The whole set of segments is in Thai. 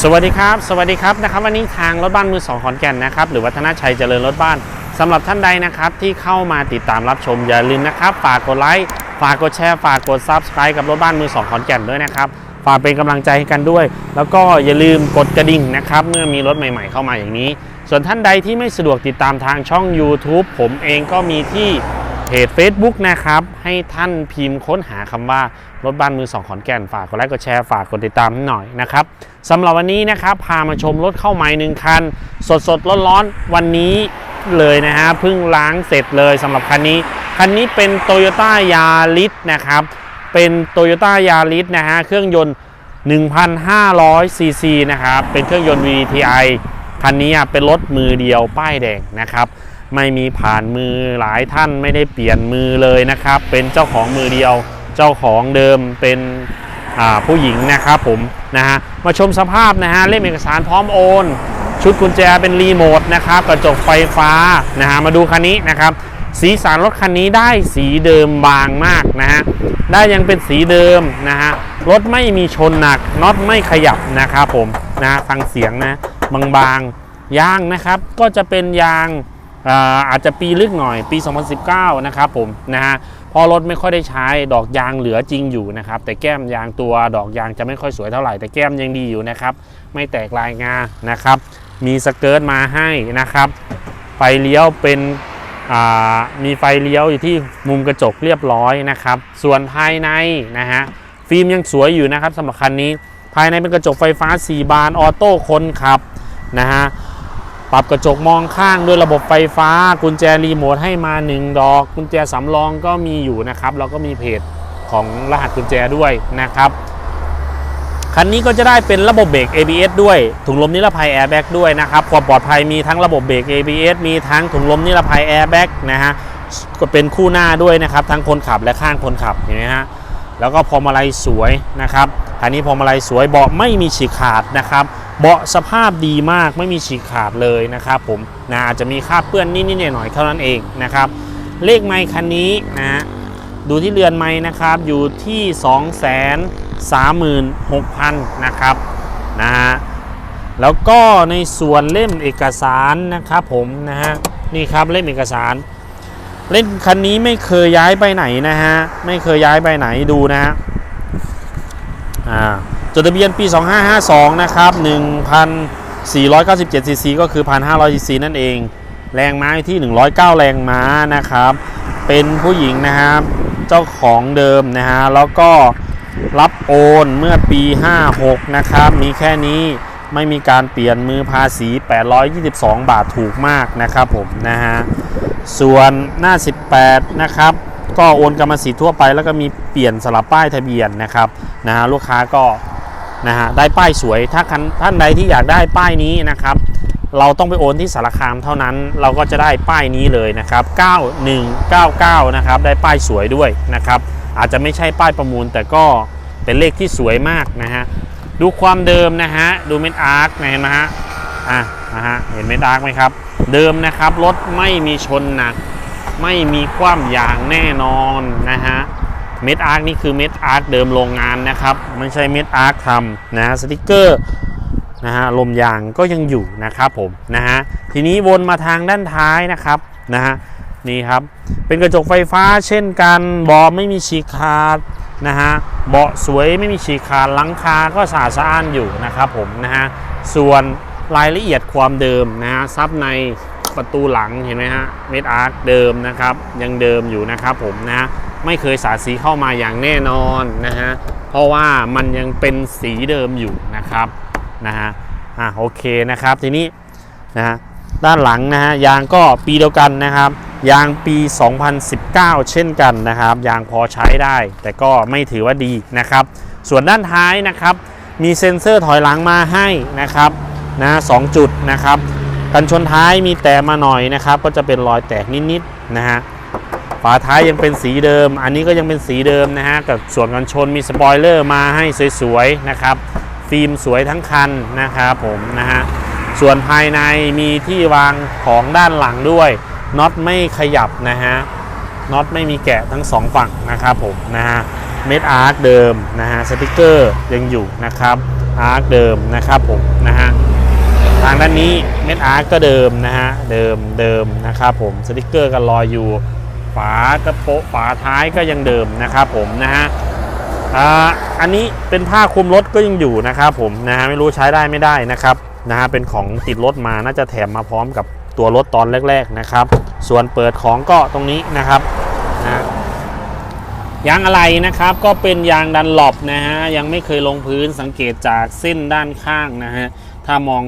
สวัสดีครับ สวัสดีครับนะครับวันนี้ทางรถบ้านมือสองขอนแก่นนะครับหรือวัฒนชัยเจริญรถบ้านสำหรับท่านใดนะครับที่เข้ามาติดตามรับชมอย่าลืมนะครับฝากกดไลค์ฝากกดแชร์ฝากกด Subscribe กับรถบ้านมือสองขอนแก่นด้วยนะครับฝากเป็นกำลังใจให้กันด้วย แล้วก็อย่าลืมกดกระดิ่งนะครับเมื่อมีรถใหม่ ๆ เข้ามาอย่างนี้ ส่วนท่านใดที่ไม่สะดวกติดตามทางช่อง YouTube ผมเองก็มีที่ จ Facebook นะครับ ให้ท่านพิมพ์ค้นหาคำว่ารถบ้านมือสองขอนแก่นฝากกดไลค์กดแชร์ฝากกดติดตามให้หน่อยนะครับสำหรับวันนี้นะครับ พามาชมรถเข้าใหม่หนึ่งคัน สดสดร้อนร้อนๆวันนี้เลยนะฮะเพิ่งล้างเสร็จเลยสำหรับคันนี้ คันนี้เป็น Toyota Yaris นะครับ เป็น Toyota Yaris นะฮะเครื่องยนต์1,500ซีซีนะครับเป็นเครื่องยนต์ VTI คันนี้เป็นรถมือเดียวป้ายแดงนะครับ ไม่มีผ่านมือหลายท่านไม่ได้เปลี่ยนมือเลยนะครับ เป็นเจ้าของมือเดียว เจ้าของเดิมเป็นผู้หญิงนะครับผมนะฮะมาชมสภาพนะฮะเล่มเอกสารพร้อมโอน ชุดกุญแจเป็นรีโมทนะครับกระจกไฟฟ้านะฮะมาดูคันนี้นะครับสีสันรถคันนี้ได้สีเดิมบางมากนะฮะ ได้ยังเป็นสีเดิมนะฮะ รถไม่มีชนหนัก น็อตไม่ขยับนะครับผมนะฮะฟังเสียงนะ บางๆ ยางนะครับ ก็จะเป็นยาง อาอาจจะปีลึกหน่อยปี 2019 นะครับผมนะฮะพอรถไม่ค่อยได้ใช้ดอกยางเหลือจริงอยู่นะครับ แต่แก้มยางตัวดอกยางจะไม่ค่อยสวยเท่าไหร่ แต่แก้มยังดีอยู่นะครับ ไม่แตกลายงานะครับ มีสเกิร์ตมาให้นะครับ ไฟเลี้ยวเป็นมีไฟเลี้ยวอยู่ที่มุมกระจกเรียบร้อยนะครับ ส่วนภายในนะฮะฟิล์มยังสวยอยู่นะครับสำหรับคันนี้ ภายในเป็นกระจกไฟฟ้า 4 บานออโต้คนขับนะฮะ ปรับกระจกมองข้างด้วยระบบไฟฟ้า กุญแจรีโมทให้มา 1 ดอก กุญแจสำรองก็มีอยู่นะครับแล้วก็มีเพจของรหัสกุญแจด้วยนะครับคันนี้ก็จะได้เป็นระบบเบรก ABS ด้วย ถุงลมนิรภัย Airbag ด้วยนะครับความปลอดภัยมีทั้งระบบเบรก ABS มีทั้งถุงลมนิรภัย Airbag นะฮะก็เป็นคู่หน้าด้วยนะครับ ทั้งคนขับและข้างคนขับเห็นไหมฮะแล้วก็พวงมาลัยสวยนะครับ คันนี้พวงมาลัยสวยเบาะไม่มีฉีกขาดนะครับเบาะสภาพดีมากไม่มีฉีกขาดเลยนะครับผมนะอาจจะมีคราบเปื้อนนิดๆหน่อยๆเท่านั้นเองนะครับเลขไมค์คันนี้นะดูที่เรือนไม้นะครับอยู่ที่ 2 3 6 0 0 0 นะครับนะฮะแล้วก็ในส่วนเล่มเอกสารนะครับผมนะฮะนี่ครับเล่มเอกสาร เล่นคันนี้ไม่เคยย้ายไปไหนนะฮะไม่เคยย้ายไปไหนดูนะฮะ จดทะเบียนปี 2552 นะครับ 1,497 ซีซีก็คือ 1,500 ซีซีนั่นเอง แรงม้าที่ 109 แรงม้านะครับ เป็นผู้หญิงนะครับ เจ้าของเดิมนะฮะ แล้วก็รับโอนเมื่อปี 56 นะครับ มีแค่นี้ไม่มีการเปลี่ยนมือภาษี 822 บาทถูกมากนะครับผมนะฮะ ส่วนหน้า 18 นะครับ ก็โอนกรรมสิทธิ์ทั่วไป แล้วก็มีเปลี่ยนสลับป้ายทะเบียนนะครับนะฮะลูกค้าก็นะฮะได้ป้ายสวยถ้าคันท่านใดที่อยากได้ป้ายนี้นะครับ เราต้องไปโอนที่สารคามเท่านั้น เราก็จะได้ป้ายนี้เลยนะครับ 9199 นะครับ ได้ป้ายสวยด้วยนะครับ อาจจะไม่ใช่ป้ายประมูลแต่ก็เป็นเลขที่สวยมากนะฮะดูความเดิมนะฮะดูเม็ดอาร์คเห็นไหมฮะอะนะฮะเห็นเม็ดอาร์คไหมครับ เดิมนะครับรถไม่มีชนหนัก ไม่มีคว่ำอย่างแน่นอนนะฮะเม็ดอาร์คนี่คือเม็ดอาร์คเดิมโรงงานนะครับ ไม่ใช่เม็ดอาร์คทำนะฮะสติกเกอร์นะฮะลมยางก็ยังอยู่นะครับผมนะฮะทีนี้วนมาทางด้านท้ายนะครับนะฮะนี่ครับเป็นกระจกไฟฟ้าเช่นกันบาะไม่มีฉีกขาดนะฮะเบาะสวยไม่มีฉีกขาดหลังคาก็สะอาดสะอ้านอยู่นะครับผมนะฮะส่วนรายละเอียดความเดิมนะฮะซับใน ประตูหลังเห็นไหมฮะเมดอาร์คเดิมนะครับยังเดิมอยู่นะครับผมนะไม่เคยสาดสีเข้ามาอย่างแน่นอนนะฮะเพราะว่ามันยังเป็นสีเดิมอยู่นะครับนะฮะอะโอเคนะครับทีนี้นะฮะด้านหลังนะฮะยางก็ปีเดียวกันนะครับ ยางปี 2019 เช่นกันนะครับ ยางพอใช้ได้ แต่ก็ไม่ถือว่าดีนะครับ ส่วนด้านท้ายนะครับ มีเซ็นเซอร์ถอยหลังมาให้นะครับนะสองจุดนะครับ กันชนท้ายมีแต่มาหน่อยนะครับ ก็จะเป็นรอยแตกนิดๆนะฮะฝาท้ายยังเป็นสีเดิม อันนี้ก็ยังเป็นสีเดิมนะฮะกับส่วนกันชนมีสปอยเลอร์มาให้สวยๆนะครับ ฟิล์มสวยทั้งคันนะครับผมนะฮะส่วนภายในมีที่วางของด้านหลังด้วยน็อตไม่ขยับนะฮะน็อตไม่มีแกะทั้งสองฝั่งนะครับผมนะฮะเม็ดอาร์คเดิมนะฮะสติกเกอร์ยังอยู่นะครับอาร์คเดิมนะครับผมนะฮะ ทางด้านนี้เม็ดอาร์ก็เดิมนะฮะเดิมเดิมนะครับผมสติกเกอร์กันรอยอยู่ ฝากระโปะฝาท้ายก็ยังเดิมนะครับผมนะฮะอันนี้เป็นผ้าคลุมรถก็ยังอยู่นะครับผมนะฮะไม่รู้ใช้ได้ไม่ได้นะครับนะฮะเป็นของติดรถมาน่าจะแถมมาพร้อมกับตัวรถตอนแรก ๆนะครับ ส่วนเปิดของก็ตรงนี้นะครับนะยางอะไรนะครับก็เป็นยางดันหลบนะฮะยังไม่เคยลงพื้นสังเกตจากเส้นด้านข้างนะฮะถ้ามอง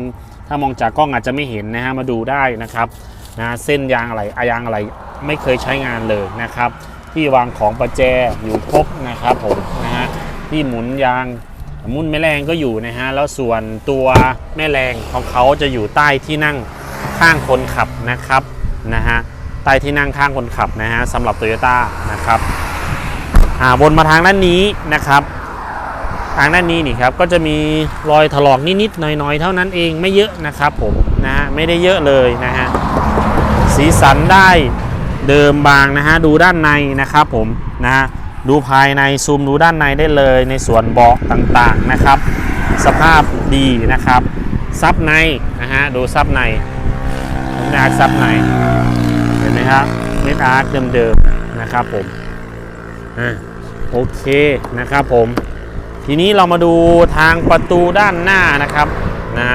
ถ้ามองจากกล้องอาจจะไม่เห็นนะฮะมาดูได้นะครับนะเส้นยางอะไรอายางอะไรไม่เคยใช้งานเลยนะครับ ที่วางของประแจอยู่ครบนะครับผมนะฮะที่หมุนยางมุนแม่แรงก็อยู่นะฮะแล้วส่วนตัวแม่แรงของเขาจะอยู่ใต้ที่นั่งข้างคนขับนะครับนะฮะใต้ที่นั่งข้างคนขับนะฮะสำหรับโตโยต้านะครับอ่าวนมาทางด้านนี้นะครับ ทางด้านนี้นี่ครับก็จะมีรอยถลอกนิดๆหน่อยๆ เท่านั้นเองไม่เยอะนะครับผมนะฮะไม่ได้เยอะเลยนะฮะสีสันได้เดิมบางนะฮะดูด้านในนะครับผมนะฮะดูภายในซูมดูด้านในได้เลยในส่วนเบาะต่างๆนะครับ สภาพดีนะครับ ซับในนะฮะดูซับในเม็ดอาร์ซับในเห็นไหมครับเม็ดอาร์เดิมๆนะครับผมอะโอเคนะครับผม ทีนี้เรามาดูทางประตูด้านหน้านะครับนะ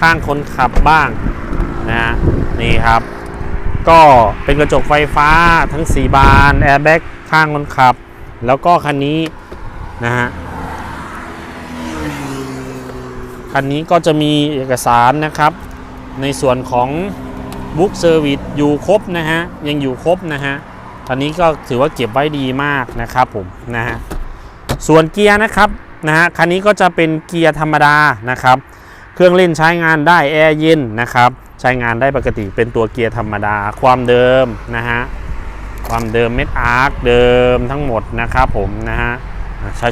ข้างคนขับบ้างนะฮะนี่ครับ ก็เป็นกระจกไฟฟ้าทั้ง 4 บานแอร์แบ็กข้างคนขับ แล้วก็คันนี้นะฮะคันนี้ก็จะมีเอกสารนะครับ ในส่วนของบุ๊กเซอร์วิสอยู่ครบนะฮะยังอยู่ครบนะฮะตอนนี้ก็ถือว่าเก็บไว้ดีมากนะครับผมนะฮะส่วนเกียร์นะครับ นะฮะคันนี้ก็จะเป็นเกียร์ธรรมดานะครับ เครื่องเล่นใช้งานได้แอร์เย็นนะครับ ใช้งานได้ปกติเป็นตัวเกียร์ธรรมดาความเดิมนะฮะความเดิมเม็ดอาร์คเดิมทั้งหมดนะครับผมนะฮะ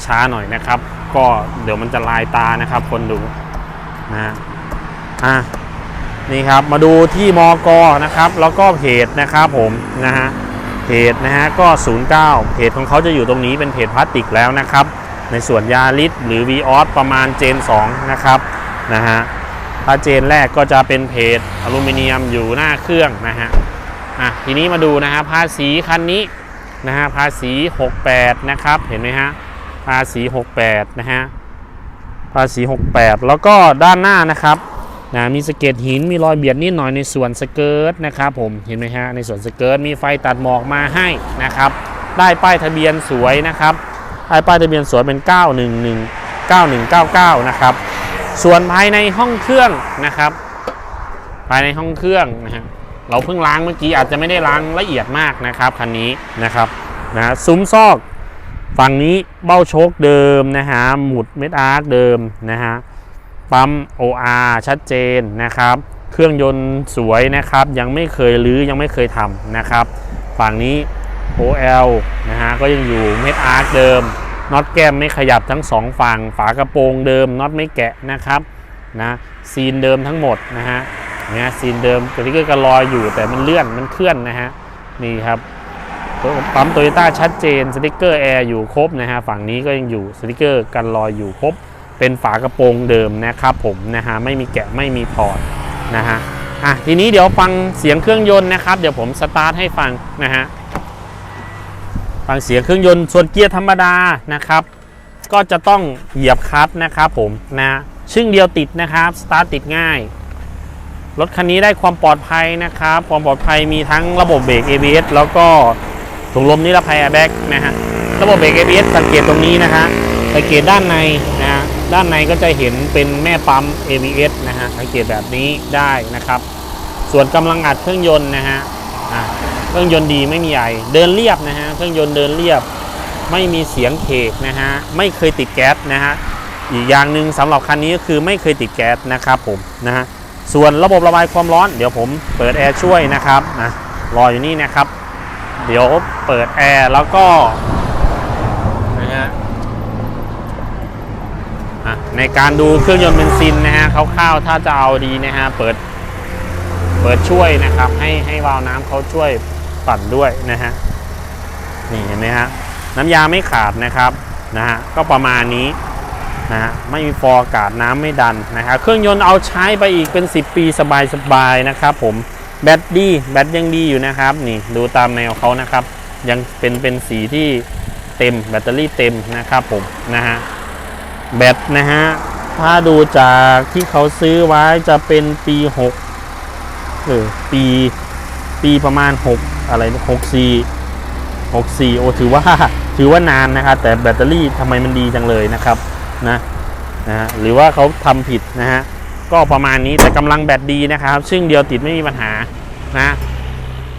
ช้าๆหน่อยนะครับ ก็เดี๋ยวมันจะลายตานะครับ คนดูนะฮะอะนี่ครับมาดูที่มอกนะครับ แล้วก็เพจนะครับผมนะฮะเพจนะฮะก็ 09เพจของเขาจะอยู่ตรงนี้เป็นเพจพลาสติกแล้วนะครับ ในส่วนยาลิสหรือ v ีออสประมาณเจน 2 นะครับนะฮะถ้าเจนแรกก็จะเป็นเพจอลูมิเนียมอยู่หน้าเครื่องนะฮะอะทีนี้มาดูนะฮะภาษีคันนี้นะฮะภาษี 68 นะครับ เห็นไหมฮะภาษี 68 นะฮะภาษี 68 แล้วก็ด้านหน้านะครับนะมีสะเก็ดหินมีรอยเบียดนิดหน่อยในส่วนสเกิร์ตนะครับผมเห็นไหมฮะในส่วนสเกิร์ตมีไฟตัดหมอกมาให้นะครับ ได้ป้ายทะเบียนสวยนะครับ ได้ป้ายทะเบียนสวยเป็น 911 9199 นะครับ ส่วนภายในห้องเครื่องนะครับ ภายในห้องเครื่องนะฮะเราเพิ่งล้างเมื่อกี้อาจจะไม่ได้ล้างละเอียดมากนะครับคันนี้นะครับนะซุ้มซอกฝั่งนี้เบ้าโชคเดิมนะฮะหมุดเม็ดอาร์คเดิมนะฮะปั๊ม OR ชัดเจนนะครับ เครื่องยนต์สวยนะครับ ยังไม่เคยรื้อยังไม่เคยทำนะครับ ฝั่งนี้ OL นะฮะก็ยังอยู่เม็ดอาร์คเดิมน็อตแก้มไม่ขยับทั้งสองฝั่ง ฝากระโปรงเดิมน็อตไม่แกะนะครับนะซีนเดิมทั้งหมดนะฮะเนี่ยซีนเดิมสติ๊กเกอร์ก็ลอยอยู่แต่มันเลื่อนมันเคลื่อนนะฮะนี่ครับปั๊มโตโยต้าชัดเจนสติ๊กเกอร์แอร์อยู่ครบนะฮะฝั่งนี้ก็ยังอยู่สติ๊กเกอร์กันลอยอยู่ครบ เป็นฝากระโปรงเดิมนะครับผมนะฮะไม่มีแกะไม่มีถอดนะฮะอะทีนี้เดี๋ยวฟังเสียงเครื่องยนต์นะครับ เดี๋ยวผมสตาร์ทให้ฟังนะฮะ ฟังเสียงเครื่องยนต์ส่วนเกียร์ธรรมดานะครับ ก็จะต้องเหยียบคลัตช์นะครับผมนะชึ่งเดียวติดนะครับสตาร์ทติดง่ายรถคันนี้ได้ความปลอดภัยนะครับ ความปลอดภัยมีทั้งระบบเบรก ABS แล้วก็ถุงลมนิรภัยแอร์แบ็กนะฮะระบบเบรก ABS สังเกตตรงนี้นะฮะสังเกตด้านในนะฮะด้านในก็จะเห็นเป็นแม่ปั๊ม ABS นะฮะสังเกตแบบนี้ได้นะครับ ส่วนกำลังอัดเครื่องยนต์นะฮะอะ เครื่องยนต์ดีไม่มีใหญ่เดินเรียบนะฮะเครื่องยนต์เดินเรียบ ไม่มีเสียงเคกนะฮะไม่เคยติดแก๊สนะฮะอีกอย่างหนึ่งสำหรับคันนี้ก็คือไม่เคยติดแก๊สนะครับผมนะฮะส่วนระบบระบายความร้อน เดี๋ยวผมเปิดแอร์ช่วยนะครับนะรออยู่นี่นะครับ เดี๋ยวเปิดแอร์แล้วก็นะฮะอะในการดูเครื่องยนต์เบนซินนะฮะคร่าวๆถ้าจะเอาดีนะฮะเปิดเปิดช่วยนะครับ ให้ให้วาล์วน้ำเขาช่วย ปั่นด้วยนะฮะนี่เห็นไหมฮะน้ำยาไม่ขาดนะครับนะฮะก็ประมาณนี้นะฮะไม่มีฟออากาศน้ำไม่ดันนะครับเครื่องยนต์เอาใช้ไปอีกเป็น 10 ปีสบายๆนะครับผมแบตดีแบตยังดีอยู่นะครับนี่ดูตามแนวเขานะครับ ยังเป็นเป็นสีที่เต็มแบตเตอรี่เต็มนะครับผมนะฮะแบตนะฮะถ้าดูจากที่เขาซื้อไว้จะเป็นปี6เออปีปีประมาณ 6 อะไรนะ64 64โอถือว่าถือว่านานนะครับแต่แบตเตอรี่ทำไมมันดีจังเลยนะครับนะนะฮะหรือว่าเขาทำผิดนะฮะก็ประมาณนี้แต่กำลังแบตดีนะครับ ซึ่งเดียวติดไม่มีปัญหานะ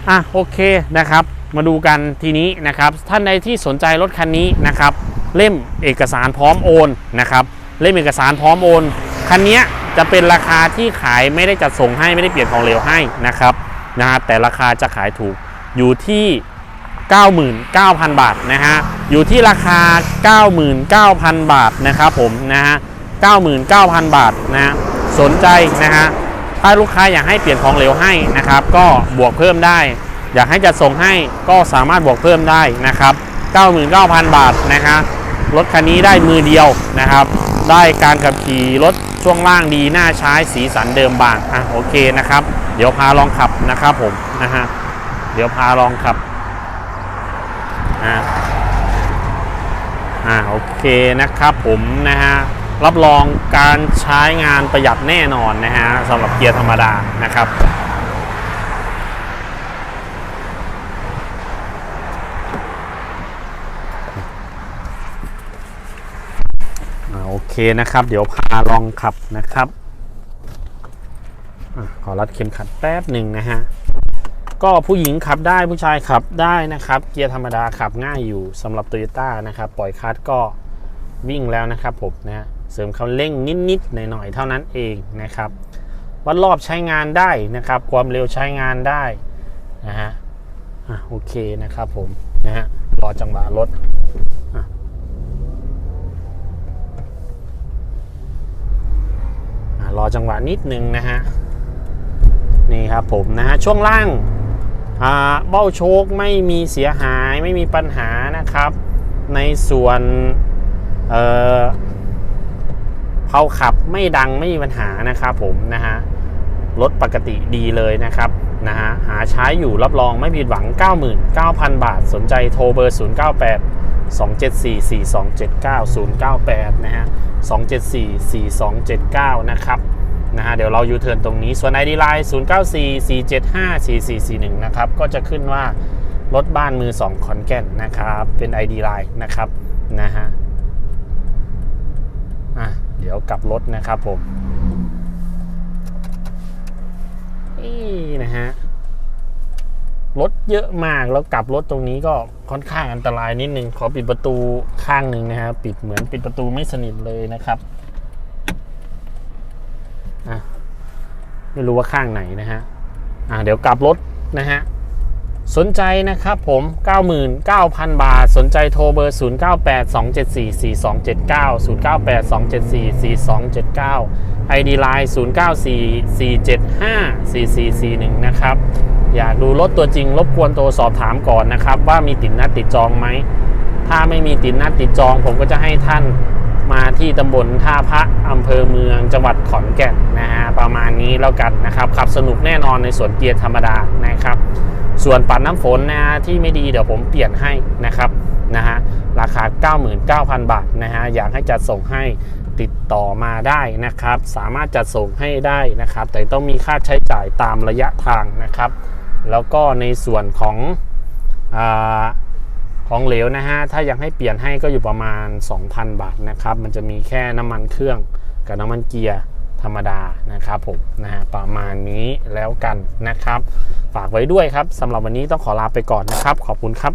อะโอเคนะครับ มาดูกันทีนี้นะครับ ท่านใดที่สนใจรถคันนี้นะครับ เล่มเอกสารพร้อมโอนนะครับ เล่มเอกสารพร้อมโอนคันนี้จะเป็นราคาที่ขายไม่ได้จัดส่งให้ไม่ได้เปลี่ยนของเหลวให้นะครับนะฮะแต่ราคาจะขายถูก อยู่ที่ 99,000 บาทนะฮะ อยู่ที่ราคา 99,000 บาทนะครับผมนะฮะ 99,000 บาทนะฮะสนใจนะฮะ ถ้าลูกค้าอยากให้เปลี่ยนของเหลวให้นะครับ ก็บวกเพิ่มได้ อยากให้จัดส่งให้ก็สามารถบวกเพิ่มได้นะครับ 99,000 บาทนะฮะ รถคันนี้ได้มือเดียวนะครับ ได้การขับขี่รถช่วงล่างดีน่าใช้สีสันเดิมบาง อะโอเคนะครับ เดี๋ยวพาลองขับนะครับผมนะฮะ เดี๋ยวพาลองขับอ่าอ่าโอเคนะครับผมนะฮะรับรองการใช้งานประหยัดแน่นอนนะฮะสำหรับเกียร์ธรรมดานะครับอ่าโอเคนะครับ เดี๋ยวพาลองขับนะครับอขอรัดเข็มขัดแป๊บหนึ่งนะฮะ ก็ผู้หญิงขับได้ผู้ชายขับได้นะครับ เกียร์ธรรมดาขับง่ายอยู่สำหรับ Toyota นะครับ ปล่อยคลัตช์ก็วิ่งแล้วนะครับผมนะฮะเสริมคันเร่งนิดๆหน่อยๆเท่านั้นเองนะครับ วัดรอบใช้งานได้นะครับ ความเร็วใช้งานได้นะฮะอะโอเคนะครับผมนะฮะรอจังหวะรถอะรอจังหวะนิดนึงนะฮะนี่ครับผมนะฮะช่วงล่าง เบ้าโชคไม่มีเสียหายไม่มีปัญหานะครับ ในส่วนเเผาขับไม่ดังไม่มีปัญหานะครับผมนะฮะรถปกติดีเลยนะครับนะฮะหาใช้อยู่รับรองไม่ผิดหวัง 99,000 บาท สนใจโทรเบอร์ 098 274 4279 098 นะฮะ 274 4279 นะครับ นะฮะเดี๋ยวเรายูเทิร์นตรงนี้ส่วน ID Line 094 475 4441 นะครับก็จะขึ้นว่ารถบ้านมือ 2 ขอนแก่นนะครับ เป็น ID Line นะครับนะฮะอะเดี๋ยวกลับรถนะครับผมนี่นะฮะรถเยอะมากแล้วกลับรถตรงนี้ก็ค่อนข้างอันตรายนิดนึงขอปิดประตูข้างหนึ่งนะฮะปิดเหมือนปิดประตูไม่สนิทเลยนะครับ อะ ไม่รู้ว่าข้างไหนนะฮะอะเดี๋ยวกลับรถนะฮะสนใจนะครับผม 99,000 บาท สนใจโทรเบอร์ 0982744279 0982744279 ID Line 0944754441 นะครับ อยากดูรถตัวจริงรบกวนโทรสอบถามก่อนนะครับ ว่ามีติดนัดติดจองไหม ถ้าไม่มีติดนัดติดจองผมก็จะให้ท่าน มาที่ตำบลท่าพระอำเภอเมืองจังหวัดขอนแก่นนะฮะประมาณนี้แล้วกันนะครับขับสนุกแน่นอนในส่วนเกียร์ธรรมดานะครับ ส่วนปัดน้ำฝนนะฮะที่ไม่ดีเดี๋ยวผมเปลี่ยนให้นะครับนะฮะราคา 99,000 บาทนะฮะอยากให้จัดส่งให้ติดต่อมาได้นะครับ สามารถจัดส่งให้ได้นะครับ แต่ต้องมีค่าใช้จ่ายตามระยะทางนะครับ แล้วก็ในส่วนของอา ของเหลวนะฮะ ถ้าอยากให้เปลี่ยนให้ก็อยู่ประมาณ 2,000 บาทนะครับ มันจะมีแค่น้ำมันเครื่องกับน้ำมันเกียร์ธรรมดานะครับผมนะฮะประมาณนี้แล้วกันนะครับ ฝากไว้ด้วยครับสำหรับวันนี้ต้องขอลาไปก่อนนะครับ ขอบคุณครับ